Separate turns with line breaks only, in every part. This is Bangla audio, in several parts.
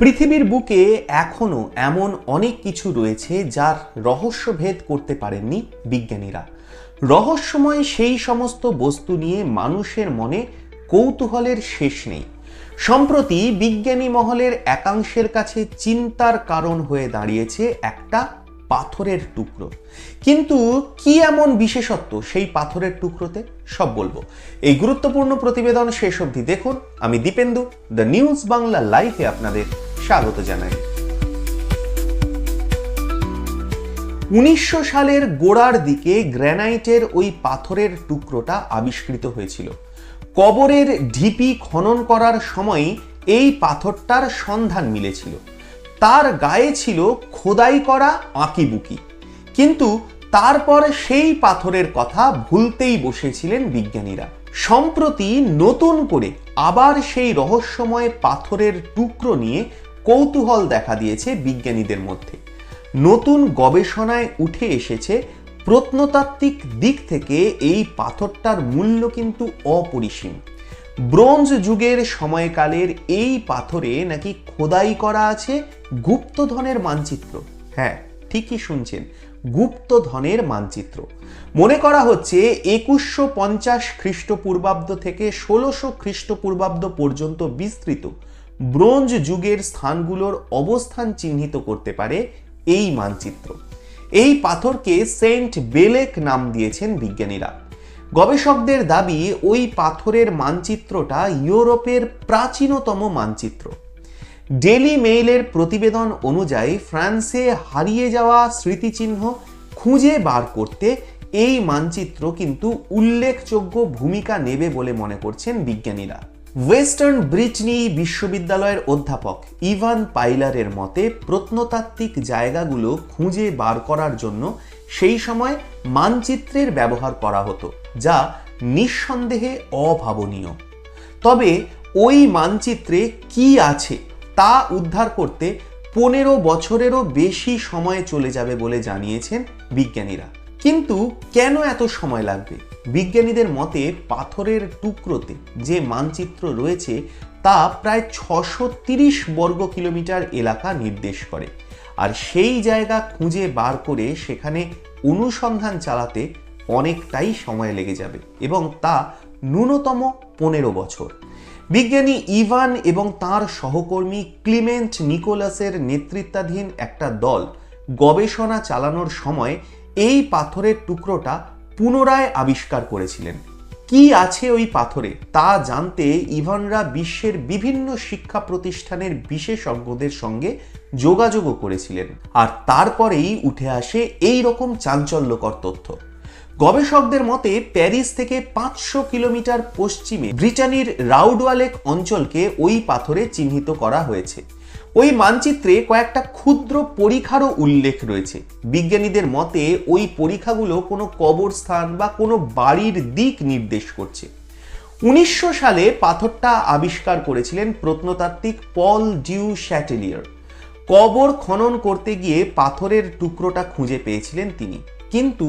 পৃথিবীর বুকে এখনও এমন অনেক কিছু রয়েছে যার রহস্যভেদ করতে পারেননি বিজ্ঞানীরা রহস্যময় সেই সমস্ত বস্তু নিয়ে মানুষের মনে কৌতূহলের শেষ নেই সম্প্রতি বিজ্ঞানী মহলের একাংশের কাছে চিন্তার কারণ হয়ে দাঁড়িয়েছে একটা পাথরের টুকরো কিন্তু কি এমন বিশেষত্ব সেই পাথরের টুকরোতে সব বলবো এই গুরুত্বপূর্ণ প্রতিবেদন শেষ অবধি দেখুন আমি দীপেন্দু দ্য নিউজ বাংলা লাইভে আপনাদের স্বাগত জানাই উনিশশো সালের গোড়ার দিকে গ্র্যানাইটের ওই পাথরের টুকরোটা আবিষ্কৃত হয়েছিল কবরের ঢিপি খনন করার সময় এই পাথরটার সন্ধান মিলেছিল তার গায়ে ছিল খোদাই করা আঁকিবুকি কিন্তু তারপর সেই পাথরের কথা ভুলতেই বসেছিলেন বিজ্ঞানীরা সম্প্রতি নতুন করে আবার সেই রহস্যময় পাথরের টুকরো নিয়ে কৌতূহল দেখা দিয়েছে বিজ্ঞানীদের মধ্যে নতুন গবেষণায় উঠে এসেছে প্রত্নতাত্ত্বিক দিক থেকে এই পাথরটার মূল্য কিন্তু অপরিসীম ব্রোঞ্জ যুগের সময়কালের এই পাথরে নাকি খোদাই করা আছে গুপ্তধনের মানচিত্র হ্যাঁ ঠিকই শুনছেন গুপ্তধনের মানচিত্র মনে করা হচ্ছে একুশশো পঞ্চাশ খ্রিস্টপূর্বাব্দ থেকে ষোলোশো খ্রিস্টপূর্বাব্দ পর্যন্ত বিস্তৃত ব্রোঞ্জ যুগের স্থানগুলোর অবস্থান চিহ্নিত করতে পারে এই মানচিত্র এই পাথরকে সেন্ট বেলেক নাম দিয়েছেন বিজ্ঞানীরা গবেষকদের দাবি ওই পাথরের মানচিত্রটা ইউরোপের প্রাচীনতম মানচিত্র ডেলি মেইলের প্রতিবেদন অনুযায়ী ফ্রান্সে হারিয়ে যাওয়া স্মৃতিচিহ্ন খুঁজে বার করতে এই মানচিত্র কিন্তু উল্লেখযোগ্য ভূমিকা নেবে বলে মনে করছেন বিজ্ঞানীরা ওয়েস্টার্ন ব্রিটনি বিশ্ববিদ্যালয়ের অধ্যাপক ইভান পাইলারের মতে প্রত্নতাত্ত্বিক জায়গাগুলো খুঁজে বার করার জন্য সেই সময় মানচিত্রের ব্যবহার করা হতো যা নিঃসন্দেহে অভাবনীয় তবে ওই মানচিত্রে কি আছে তা উদ্ধার করতে পনেরো বছরেরও বেশি সময় চলে যাবে বলে জানিয়েছেন বিজ্ঞানীরা কিন্তু কেন এত সময় লাগবে বিজ্ঞানীদের মতে পাথরের টুকরোতে যে মানচিত্র রয়েছে তা প্রায় ছশো তিরিশ বর্গ কিলোমিটার এলাকা নির্দেশ করে আর সেই জায়গা খুঁজে বার করে সেখানে অনুসন্ধান চালাতে অনেকটাই সময় লেগে যাবে এবং তা ন্যূনতম পনেরো বছর বিজ্ঞানী ইভান এবং তার সহকর্মী ক্লিমেন্ট নিকোলাসের নেতৃত্বাধীন একটা দল গবেষণা চালানোর সময় এই পাথরের টুকরোটা পুনরায় আবিষ্কার করেছিলেন কি আছে ওই পাথরে তা জানতে ইভানরা বিশ্বের বিভিন্ন শিক্ষা প্রতিষ্ঠানের বিশেষজ্ঞদের সঙ্গে যোগাযোগও করেছিলেন আর তারপরেই উঠে আসে এই রকম চাঞ্চল্যকর তথ্য গবেষকদের মতে প্যারিস থেকে পাঁচশো কিলোমিটার পশ্চিমে ব্রিটানির রাউডওয়ালেক অঞ্চলকে ওই পাথরে চিহ্নিত করা হয়েছে ওই মানচিত্রে কয়েকটা ক্ষুদ্র পরীক্ষারও উল্লেখ রয়েছে বিজ্ঞানীদের মতে ওই পরীক্ষাগুলো কোনো কবরস্থান বা কোনো বাড়ির দিক নির্দেশ করছে উনিশশো সালে পাথরটা আবিষ্কার করেছিলেন প্রত্নতাত্ত্বিক পল ডিউ শ্যাটেলিয়ার কবর খনন করতে গিয়ে পাথরের টুকরোটা খুঁজে পেয়েছিলেন তিনি কিন্তু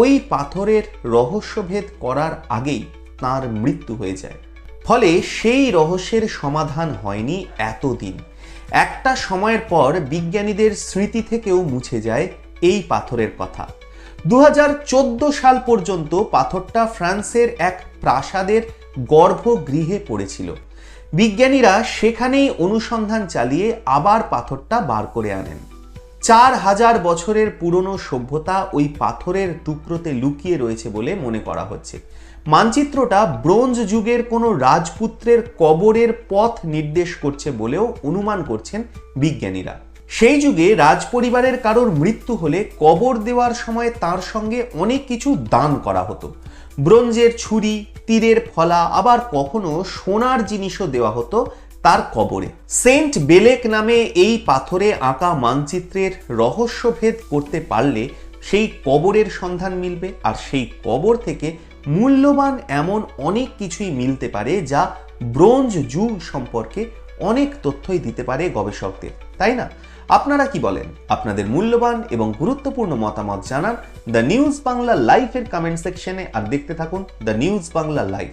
ওই পাথরের রহস্যভেদ করার আগেই তার মৃত্যু হয়ে যায় ফলে সেই রহস্যের সমাধান হয়নি এতদিন একটা সময়ের পর বিজ্ঞানীদের স্মৃতি থেকেও মুছে যায় এই পাথরের কথা দু সাল পর্যন্ত পাথরটা ফ্রান্সের এক প্রাসাদের গর্ভগৃহে পড়েছিল বিজ্ঞানীরা সেখানেই অনুসন্ধান চালিয়ে আবার পাথরটা বার করে আনেন চার হাজার বছরের পুরনো সভ্যতা ওই পাথরের টুকরোতে লুকিয়ে রয়েছে বলে মনে করা হচ্ছে মানচিত্রটা ব্রোঞ্জ যুগের কোনো রাজপুত্রের কবরের পথ নির্দেশ করছে বলেও অনুমান করছেন বিজ্ঞানীরা সেই যুগে রাজপরিবারের কারোর মৃত্যু হলে কবর দেওয়ার সময় তার সঙ্গে অনেক কিছু দান করা হতো ব্রোঞ্জের ছুরি তীরের ফলা আবার কখনো সোনার জিনিসও দেওয়া হতো তার কবরে সেন্ট বেলেক নামে এই পাথরে আঁকা মানচিত্রের রহস্যভেদ করতে পারলে সেই কবরের সন্ধান মিলবে আর সেই কবর থেকে মূল্যবান এমন অনেক কিছুই মিলতে পারে যা ব্রোঞ্জ যুগ সম্পর্কে অনেক তথ্যই দিতে পারে গবেষকদের তাই না আপনারা কি বলেন আপনাদের মূল্যবান এবং গুরুত্বপূর্ণ মতামত জানান দ্য নিউজ বাংলা লাইফের কমেন্ট সেকশনে আর দেখতে থাকুন দ্য নিউজ বাংলা লাইফ